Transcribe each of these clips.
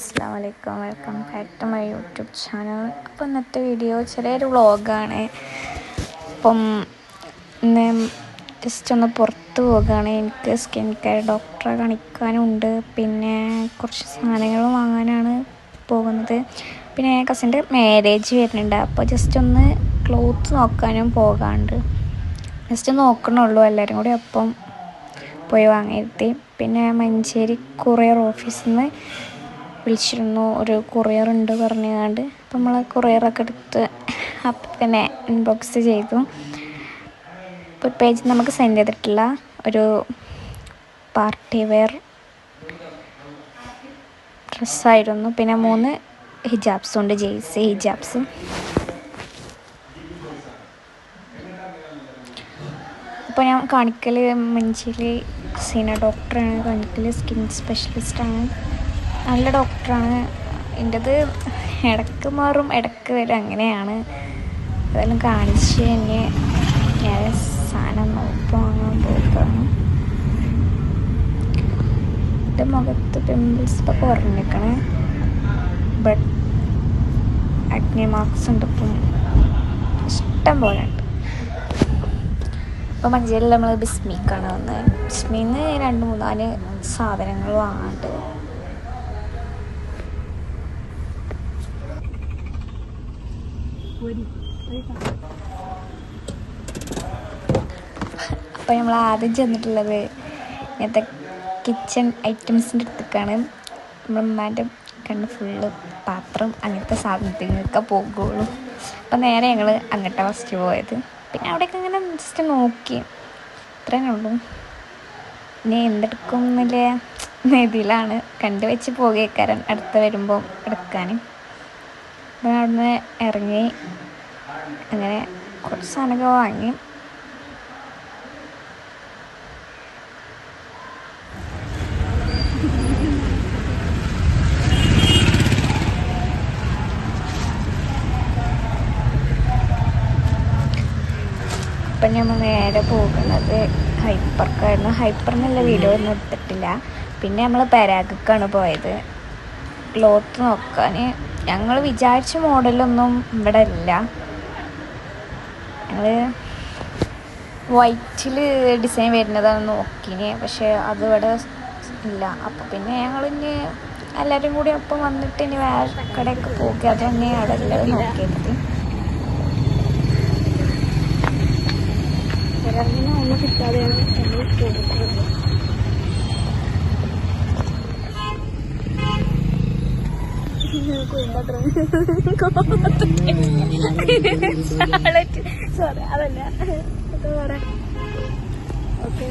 അസ്സാം വലൈക്കും welcome back to my YouTube channel അപ്പോൾ ഇന്നത്തെ വീഡിയോ ചെറിയൊരു വ്ളോഗാണ് അപ്പം ഇന്ന് ജസ്റ്റ് ഒന്ന് പുറത്ത് പോകുകയാണ് എനിക്ക് സ്കിൻ കെയർ ഡോക്ടറെ കാണിക്കാനുണ്ട്. പിന്നെ കുറച്ച് സാധനങ്ങൾ വാങ്ങാനാണ് പോകുന്നത്. പിന്നെ കസിന്റെ മാരേജ് വരുന്നുണ്ട്. അപ്പോൾ ജസ്റ്റ് ഒന്ന് ക്ലോത്ത് നോക്കാനും പോകാണ്ട്. ജസ്റ്റ് നോക്കണുള്ളൂ എല്ലാവരും കൂടി. അപ്പം പോയി വാങ്ങിയിരുത്തി പിന്നെ മഞ്ചേരി കൊറിയർ ഓഫീസിൽ നിന്ന് വിളിച്ചിരുന്നു. ഒരു കൊറിയർ ഉണ്ട് പറഞ്ഞുകൊണ്ട്. അപ്പം നമ്മൾ കൊറിയറൊക്കെ എടുത്ത് അപ്പം തന്നെ ഇൻബോക്സ് ചെയ്തു. ഇപ്പോൾ പേജ് നമുക്ക് സെൻഡ് ചെയ്തിട്ടില്ല. ഒരു പാർട്ടി വെയർ ഡ്രസ്സായിരുന്നു പിന്നെ മൂന്ന് ഹിജാബ്സും ഉണ്ട്. ജെയ്സി ഹിജാബ്സ് ഇപ്പോൾ ഞാൻ കാണിക്കൽ മഞ്ചേരി സീന ഡോക്ടറാണ് കാണിക്കൽ സ്കിൻ സ്പെഷ്യലിസ്റ്റാണ് നല്ല ഡോക്ടറാണ്. എന്റെത് ഇടയ്ക്ക് മാറും ഇടയ്ക്ക് വരും. അങ്ങനെയാണ്. അതെല്ലാം കാണിച്ച് തന്നെ ഞാൻ സാധനം നോക്കും വാങ്ങാൻ പോകാണ് എന്റെ മുഖത്ത് പിമ്പിൾസ് ഇപ്പം കുറഞ്ഞിരിക്കണേ. ബട്ട് അഗ്നി മാർക്സ് ഉണ്ട് ഇപ്പം. ഇഷ്ടം പോലെ ഉണ്ട്. അപ്പോൾ മഞ്ചേരിയിൽ നമ്മൾ ബിസ്മിക്കാണ് വന്നത് ബിസ്മിന്ന് രണ്ട് മൂന്നാൽ സാധനങ്ങൾ വാങ്ങാണ്ട് അപ്പോൾ നമ്മൾ ആദ്യം ചെന്നിട്ടുള്ളത് ഇങ്ങനത്തെ കിച്ചൺ ഐറ്റംസിന്റെ അടുത്തേക്കാണ്. നമ്മുടെ ഉമ്മാന്റെ കണ്ണ് ഫുള്ള് പാത്രം അങ്ങനത്തെ സാധനത്തിനൊക്കെ പോകുള്ളൂ. അപ്പം നേരെ ഞങ്ങൾ അങ്ങോട്ടാണ് ഫസ്റ്റ് പോയത്. പിന്നെ അവിടെയൊക്കെ ഇങ്ങനെ ജസ്റ്റ് നോക്കി. ഇത്രേ ഉള്ളൂ. ഇനി എന്തെടുക്കും എന്നുള്ള ഇതിലാണ് കണ്ടു വെച്ച് പോകുകക്കാരൻ അടുത്ത് വരുമ്പോൾ എടുക്കാൻ അപ്പം അവിടുന്ന് ഇറങ്ങി അങ്ങനെ കുറച്ച് സാധനമൊക്കെ വാങ്ങി. അപ്പം നമ്മൾ നേരെ പോകുന്നത് ഹൈപ്പർക്കായിരുന്നു ഹൈപ്പറിനുള്ള വീഡിയോ ഒന്നും എടുത്തിട്ടില്ല. പിന്നെ നമ്മൾ പരാഗക്കാണ് പോയത്. ക്ലോത്ത് നോക്കാൻ ഞങ്ങൾ വിചാരിച്ച മോഡലൊന്നും ഇവിടെ ഇല്ല. ഞങ്ങൾ വൈറ്റിൽ ഡിസൈൻ വരുന്നതാണ് നോക്കിനെ. പക്ഷേ അത് ഇവിടെ ഇല്ല. അപ്പോൾ പിന്നെ ഞങ്ങൾ ഇനി എല്ലാവരും കൂടി ഒപ്പം വന്നിട്ട് ഇനി വേറെ കടയൊക്കെ പോക്കി അത് തന്നെ അവിടെ എല്ലാവരും നോക്കിയത്. കിട്ടാതെയാണ് നമ്മൾ പോകുന്നത് സോറി അതല്ല എന്താ പറയാ ഓക്കെ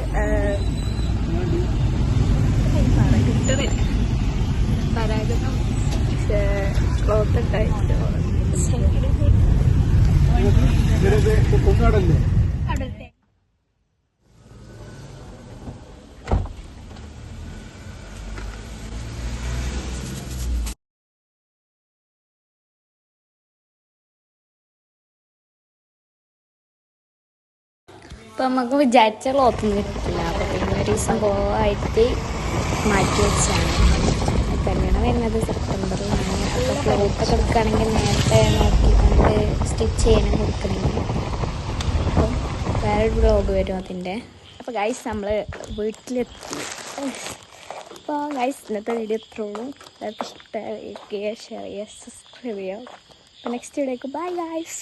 കിട്ടണില്ല പരാഗണം ക്ലോത്ത് ഉണ്ടായിട്ട് അപ്പം നമുക്ക് വിചാരിച്ച ക്ലോത്തൊന്നും കിട്ടില്ല. അപ്പോൾ പിന്നെ ഒരു ദിവസം പോവായിട്ട് മാറ്റി വെച്ചാണ്. കല്യാണം വരുന്നത് സെപ്റ്റംബറിലാണ് അപ്പോൾ ക്ലോത്തൊക്കെ എടുക്കുകയാണെങ്കിൽ നേരത്തെ നോക്കി കണ്ട് സ്റ്റിച്ച് ചെയ്യണം കൊടുക്കണമെങ്കിൽ അപ്പം വേറൊരു ബ്ലോഗ് വരും അതിന്റെ. അപ്പോൾ ഗൈസ് നമ്മൾ വീട്ടിലെത്തി. അപ്പോൾ ഗൈസ് ഇന്നത്തെ വീഡിയോ എത്ര ഉള്ളൂ. ചെയ്യുക ഷെയർ ചെയ്യുക സബ്സ്ക്രൈബ് ചെയ്യുക. അപ്പോൾ നെക്സ്റ്റ് വീഡിയോക്ക് ബൈ ഗൈസ്